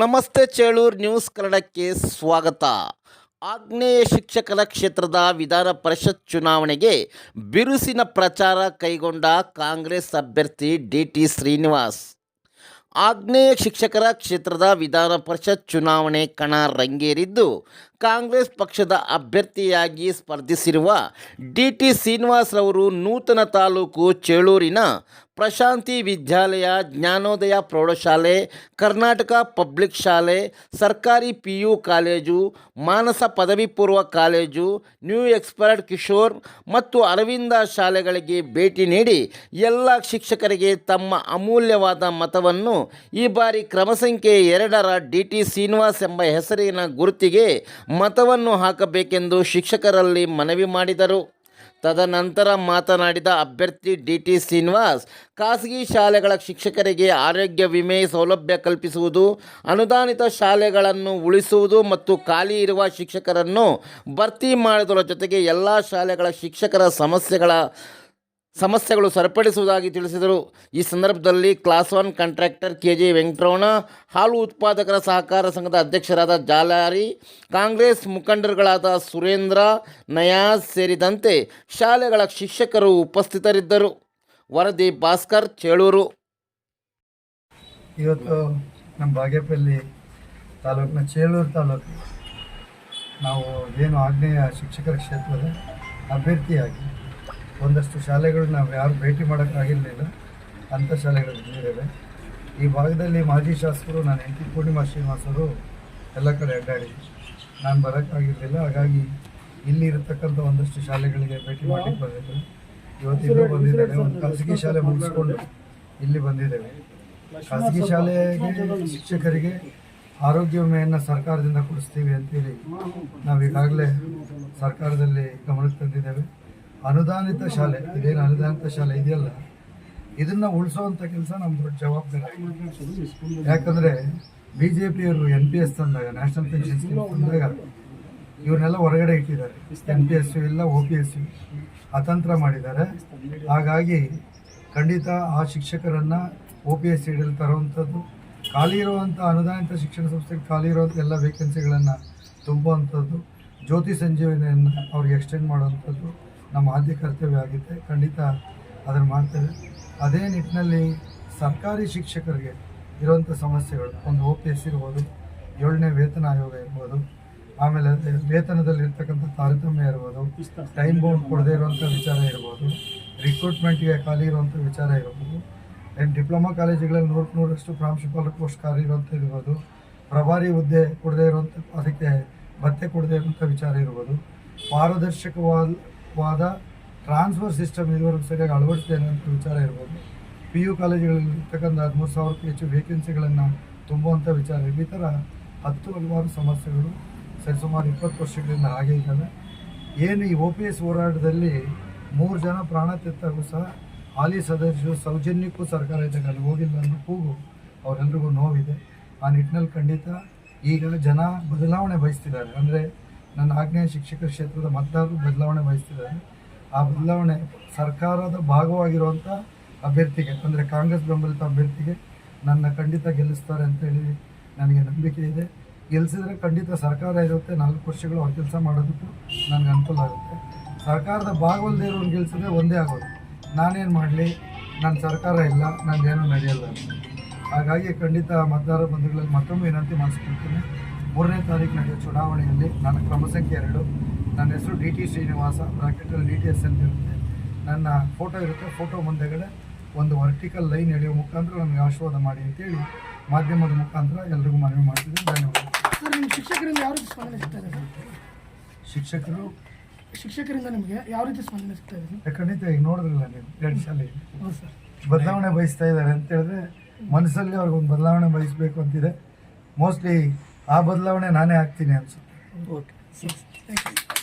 ನಮಸ್ತೆ ಚೇಳೂರು ನ್ಯೂಸ್ ಕನ್ನಡಕ್ಕೆ ಸ್ವಾಗತ. ಆಗ್ನೇಯ ಶಿಕ್ಷಕರ ಕ್ಷೇತ್ರದ ವಿಧಾನ ಪರಿಷತ್ ಚುನಾವಣೆಗೆ ಬಿರುಸಿನ ಪ್ರಚಾರ ಕೈಗೊಂಡ ಕಾಂಗ್ರೆಸ್ ಅಭ್ಯರ್ಥಿ ಡಿ ಟಿ ಶ್ರೀನಿವಾಸ್. ಆಗ್ನೇಯ ಶಿಕ್ಷಕರ ಕ್ಷೇತ್ರದ ವಿಧಾನ ಪರಿಷತ್ ಚುನಾವಣೆ ಕಣ ರಂಗೇರಿದ್ದು ಕಾಂಗ್ರೆಸ್ ಪಕ್ಷದ ಅಭ್ಯರ್ಥಿಯಾಗಿ ಸ್ಪರ್ಧಿಸಿರುವ ಡಿ ಟಿ ಶ್ರೀನಿವಾಸ್ರವರು ನೂತನ ತಾಲೂಕು ಚೇಳೂರಿನ ಪ್ರಶಾಂತಿ ವಿದ್ಯಾಲಯ ಜ್ಞಾನೋದಯ ಪ್ರೌಢಶಾಲೆ, ಕರ್ನಾಟಕ ಪಬ್ಲಿಕ್ ಶಾಲೆ, ಸರ್ಕಾರಿ ಪಿ ಯು ಕಾಲೇಜು, ಮಾನಸ ಪದವಿ ಪೂರ್ವ ಕಾಲೇಜು, ನ್ಯೂ ಎಕ್ಸ್ಪರ್ಟ್ ಕಿಶೋರ್ ಮತ್ತು ಅರವಿಂದ ಶಾಲೆಗಳಿಗೆ ಭೇಟಿ ನೀಡಿ ಎಲ್ಲ ಶಿಕ್ಷಕರಿಗೆ ತಮ್ಮ ಅಮೂಲ್ಯವಾದ ಮತವನ್ನು ಈ ಬಾರಿ ಕ್ರಮ ಸಂಖ್ಯೆ ಎರಡರ ಡಿ ಟಿ ಶ್ರೀನಿವಾಸ್ ಎಂಬ ಹೆಸರಿನ ಗುರುತಿಗೆ ಮತವನ್ನು ಹಾಕಬೇಕೆಂದು ಶಿಕ್ಷಕರಲ್ಲಿ ಮನವಿ ಮಾಡಿದರು. ತದನಂತರ ಮಾತನಾಡಿದ ಅಭ್ಯರ್ಥಿ ಡಿ ಟಿ ಶ್ರೀನಿವಾಸ್, ಖಾಸಗಿ ಶಾಲೆಗಳ ಶಿಕ್ಷಕರಿಗೆ ಆರೋಗ್ಯ ವಿಮೆ ಸೌಲಭ್ಯ ಕಲ್ಪಿಸುವುದು, ಅನುದಾನಿತ ಶಾಲೆಗಳನ್ನು ಉಳಿಸುವುದು ಮತ್ತು ಖಾಲಿ ಇರುವ ಶಿಕ್ಷಕರನ್ನು ಭರ್ತಿ ಮಾಡುವುದರ ಜೊತೆಗೆ ಎಲ್ಲ ಶಾಲೆಗಳ ಶಿಕ್ಷಕರ ಸಮಸ್ಯೆಗಳ ಸಮಸ್ಯೆಗಳು ಸರಿಪಡಿಸುವುದಾಗಿ ತಿಳಿಸಿದರು. ಈ ಸಂದರ್ಭದಲ್ಲಿ class one contractor K G Venkataramana ಹಾಲು ಉತ್ಪಾದಕರ ಸಹಕಾರ ಸಂಘದ ಅಧ್ಯಕ್ಷರಾದ ಜಾಲಾರಿ, ಕಾಂಗ್ರೆಸ್ ಮುಖಂಡರುಗಳಾದ ಸುರೇಂದ್ರ, ನಯಾಜ್ ಸೇರಿದಂತೆ ಶಾಲೆಗಳ ಶಿಕ್ಷಕರು ಉಪಸ್ಥಿತರಿದ್ದರು. ವರದಿ ಭಾಸ್ಕರ್, ಚೇಳೂರು. ಇವತ್ತು ನಮ್ಮ ಬಾಗೇಪಲ್ಲಿ ತಾಲೂಕಿನ ಚೇಳೂರು ತಾಲೂಕು ನಾವು ಏನು ಆಗ್ನೇಯ ಶಿಕ್ಷಕರ ಕ್ಷೇತ್ರದ ಅಭ್ಯರ್ಥಿಯಾಗಿ ಒಂದಷ್ಟು ಶಾಲೆಗಳು ನಾವು ಯಾರು ಭೇಟಿ ಮಾಡೋಕ್ಕಾಗಿರಲಿಲ್ಲ. ಅಂಥ ಶಾಲೆಗಳು ಬಂದಿದ್ದೇವೆ ಈ ಭಾಗದಲ್ಲಿ ಮಾಜಿ ಶಾಸಕರು, ನಾನು ಎಂಟಿ ಪೂರ್ಣಿಮಾ ಶ್ರೀನಿವಾಸರು ಎಲ್ಲ ಕಡೆ ಅಡ್ಡಾಡಿ ನಾನು ಬರೋಕ್ಕಾಗಿರಲಿಲ್ಲ. ಹಾಗಾಗಿ ಇಲ್ಲಿ ಇರತಕ್ಕಂಥ ಒಂದಷ್ಟು ಶಾಲೆಗಳಿಗೆ ಭೇಟಿ ಮಾಡಿ ಬಂದಿದ್ದರು ಇವತ್ತಿಗೂ ಬಂದಿದ್ದೇವೆ ಒಂದು ಖಾಸಗಿ ಶಾಲೆ ಮುಗಿಸ್ಕೊಂಡು ಇಲ್ಲಿ ಬಂದಿದ್ದೇವೆ. ಖಾಸಗಿ ಶಾಲೆಗೆ ಶಿಕ್ಷಕರಿಗೆ ಆರೋಗ್ಯ ವಿಮೆಯನ್ನು ಸರ್ಕಾರದಿಂದ ಕೊಡಿಸ್ತೀವಿ ಅಂತೇಳಿ ನಾವು ಈಗಾಗಲೇ ಸರ್ಕಾರದಲ್ಲಿ ಗಮನಕ್ಕೆ ತಂದಿದ್ದೇವೆ. ಅನುದಾನಿತ ಶಾಲೆ, ಇದೇನು ಅನುದಾನಿತ ಶಾಲೆ ಇದೆಯಲ್ಲ? ಇದನ್ನ ಉಳಿಸೋವಂಥ ಕೆಲಸ ನಮ್ಮ ದೊಡ್ಡ ಜವಾಬ್ದಾರಿ. ಯಾಕಂದ್ರೆ ಬಿ ಜೆ ಪಿಯವರು ಎನ್ ಪಿ ಎಸ್ ತಂದಾಗ ನ್ಯಾಷನಲ್ ಪೆನ್ಷನ್ ಸ್ಕೀಮ್ ತಂದಾಗ ಇವ್ರನ್ನೆಲ್ಲ ಹೊರಗಡೆ ಇಟ್ಟಿದ್ದಾರೆ. ಎನ್ ಪಿ ಎಸ್ ಯು ಇಲ್ಲ ಒ ಪಿ ಎಸ್ ಅತಂತ್ರ ಮಾಡಿದ್ದಾರೆ. ಹಾಗಾಗಿ ಖಂಡಿತ ಆ ಶಿಕ್ಷಕರನ್ನು ಒ ಪಿ ಎಸ್ ಸಿಡಿಯಲ್ಲಿ ತರುವಂಥದ್ದು, ಖಾಲಿ ಇರುವಂಥ ಅನುದಾನಿತ ಶಿಕ್ಷಣ ಸಂಸ್ಥೆಗೆ ಖಾಲಿ ಇರುವಂಥ ಎಲ್ಲ ವೇಕೆನ್ಸಿಗಳನ್ನು ತುಂಬುವಂಥದ್ದು, ಜ್ಯೋತಿ ಸಂಜೀವನಿಯನ್ನು ಅವ್ರಿಗೆ ಎಕ್ಸ್ಟೆಂಡ್ ಮಾಡುವಂಥದ್ದು ನಮ್ಮ ಆದ್ಯ ಕರ್ತವ್ಯ ಆಗಿದೆ ಖಂಡಿತ ಅದನ್ನು ಮಾಡ್ತೇವೆ. ಅದೇ ನಿಟ್ಟಿನಲ್ಲಿ ಸರ್ಕಾರಿ ಶಿಕ್ಷಕರಿಗೆ ಇರುವಂಥ ಸಮಸ್ಯೆಗಳು, ಒಂದು ಓ ಪಿ ಎಸ್ ಇರ್ಬೋದು, ಏಳನೇ ವೇತನ ಆಯೋಗ ಇರ್ಬೋದು, ಆಮೇಲೆ ವೇತನದಲ್ಲಿ ಇರ್ತಕ್ಕಂಥ ತಾರತಮ್ಯ ಇರ್ಬೋದು ಟೈಮ್ ಬೌಂಡ್ ಕೊಡದೇ ಇರುವಂಥ ವಿಚಾರ ಇರ್ಬೋದು ರಿಕ್ರೂಟ್ಮೆಂಟ್ಗೆ ಖಾಲಿ ಇರುವಂಥ ವಿಚಾರ ಇರ್ಬೋದು ಏನು ಡಿಪ್ಲೊಮಾ ಕಾಲೇಜುಗಳಲ್ಲಿ ನೂರಕ್ಕೆ ನೂರಷ್ಟು ಪ್ರಾಂಶುಪಾಲ ಪೋಸ್ಟ್ ಖಾಲಿ ಇರುವಂಥ ಇರ್ಬೋದು, ಪ್ರಭಾರಿ ಹುದ್ದೆ ಕೊಡದೇ ಇರುವಂಥ ಅದಕ್ಕೆ ಭತ್ತೆ ಕೊಡದೇ ಇರುವಂಥ ವಿಚಾರ ಇರ್ಬೋದು ಪಾರದರ್ಶಕವಾದ ವಾದ ಟ್ರಾನ್ಸ್ಫರ್ ಸಿಸ್ಟಮ್ ಇದುವರೆಗೂ ಸರಿಯಾಗಿ ಅಳವಡಿಸಿದೆ ಅನ್ನೋಂಥ ವಿಚಾರ ಇರ್ಬೋದು. ಪಿ ಯು ಕಾಲೇಜುಗಳಲ್ಲಿ ಇರ್ತಕ್ಕಂಥ ಹದಿಮೂರು ಸಾವಿರಕ್ಕೂ ಹೆಚ್ಚು ವೇಕೆನ್ಸಿಗಳನ್ನು ತುಂಬುವಂಥ ವಿಚಾರ ಈ ಥರ ಹತ್ತು ಹಲವಾರು ಸಮಸ್ಯೆಗಳು ಸರಿಸುಮಾರು ಇಪ್ಪತ್ತು ವರ್ಷಗಳಿಂದ ಹಾಗೆ ಇದ್ದಾವೆ. ಏನು ಈ ಒ ಪಿ ಎಸ್ ಹೋರಾಟದಲ್ಲಿ ಮೂರು ಜನ ಪ್ರಾಣ ತೆತ್ತಾಗೂ ಸಹ ಹಾಲಿ ಸದಸ್ಯರು ಸೌಜನ್ಯಕ್ಕೂ ಸರ್ಕಾರ ಇದ್ದಾಗ ಅಲ್ಲಿ ಹೋಗಿಲ್ಲ ಅನ್ನೋ ಕೂಗು ಅವರೆಲ್ರಿಗೂ ನೋವಿದೆ. ಆ ನಿಟ್ಟಿನಲ್ಲಿ ಖಂಡಿತ ಈಗ ಜನ ಬದಲಾವಣೆ ಬಯಸ್ತಿದ್ದಾರೆ. ಅಂದರೆ ನನ್ನ ಆಗ್ನೇಯ ಶಿಕ್ಷಕ ಕ್ಷೇತ್ರದ ಮತದಾರರು ಬದಲಾವಣೆ ಬಯಸ್ತಿದ್ದಾರೆ. ಆ ಬದಲಾವಣೆ ಸರ್ಕಾರದ ಭಾಗವಾಗಿರುವಂಥ ಅಭ್ಯರ್ಥಿಗೆ, ಅಂದರೆ ಕಾಂಗ್ರೆಸ್ ಬೆಂಬಲಿತ ಅಭ್ಯರ್ಥಿಗೆ ನನ್ನ ಖಂಡಿತ ಗೆಲ್ಲಿಸ್ತಾರೆ ಅಂತೇಳಿ ನನಗೆ ನಂಬಿಕೆ ಇದೆ. ಗೆಲ್ಲಿಸಿದ್ರೆ ಖಂಡಿತ ಸರ್ಕಾರ ಇರುತ್ತೆ. ನಾಲ್ಕು ವರ್ಷಗಳು ಅವ್ರ ಕೆಲಸ ಮಾಡೋದಕ್ಕೂ ನನಗೆ ಅನುಕೂಲ ಆಗುತ್ತೆ. ಸರ್ಕಾರದ ಭಾಗವಲ್ಲದೆ ಇರೋನು ಗೆಲ್ಲಿಸಿದ್ರೆ ಒಂದೇ ಆಗೋದು. ನಾನೇನು ಮಾಡಲಿ? ನನ್ನ ಸರ್ಕಾರ ಇಲ್ಲ, ನಂದೇನೂ ನಡೆಯಲ್ಲ. ಹಾಗಾಗಿ ಖಂಡಿತ ಮತದಾರ ಬಂಧುಗಳಲ್ಲಿ ಮತ್ತೊಮ್ಮೆ ವಿನಂತಿ ಮಾಡಿಸ್ಕೊಳ್ತೇನೆ. ಮೂರನೇ ತಾರೀಕು ನಡೆಯುವ ಚುನಾವಣೆಯಲ್ಲಿ ನನ್ನ ಕ್ರಮ ಸಂಖ್ಯೆ ಎರಡು. ನನ್ನ ಹೆಸರು ಡಿ ಟಿ ಶ್ರೀನಿವಾಸ ಬ್ರಾಕೆಟಲ್ಲಿ ಡಿ ಟಿ ಎಸ್ ಅಂತ ಇರುತ್ತೆ. ನನ್ನ ಫೋಟೋ ಇರುತ್ತೆ ಫೋಟೋ ಮುಂದೆಗಡೆ ಒಂದು ವರ್ಟಿಕಲ್ ಲೈನ್ ಎಳೆಯುವ ಮುಖಾಂತರ ನನಗೆ ಆಶೀರ್ವಾದ ಮಾಡಿ ಅಂತೇಳಿ ಮಾಧ್ಯಮದ ಮುಖಾಂತರ ಎಲ್ರಿಗೂ ಮನವಿ ಮಾಡ್ತಿದ್ದೀನಿ. ಧನ್ಯವಾದ ಸರ್ ನಿಮ್ಮ ಶಿಕ್ಷಕರಿಂದ ಯಾವ ರೀತಿ ಸ್ಪಂದನೆ ಸಿಗ್ತಾ ಇದೆ ಶಿಕ್ಷಕರು? ಶಿಕ್ಷಕರಿಂದ ನಿಮಗೆ ಯಾವ ರೀತಿ ಸ್ಪಂದನೆ ಸಿಗ್ತಾ ಇದೆ ಖಂಡಿತ ಈಗ ನೋಡಿದ್ರಲ್ಲ ನೀವು ಎರಡು ಶಾಲೆ ಹೌದು ಸರ್. ಬದಲಾವಣೆ ಬಯಸ್ತಾ ಇದ್ದಾರೆ ಅಂತ ಹೇಳಿದ್ರೆ ಮನಸ್ಸಲ್ಲಿ ಅವ್ರಿಗೊಂದು ಬದಲಾವಣೆ ಬಯಸಬೇಕು ಅಂತಿದೆ. ಮೋಸ್ಟ್ಲಿ ಆ ಬದಲಾವಣೆ ನಾನೇ ಆಗ್ತೀನಿ ಅನ್ಸುತ್ತೆ. Okay thank you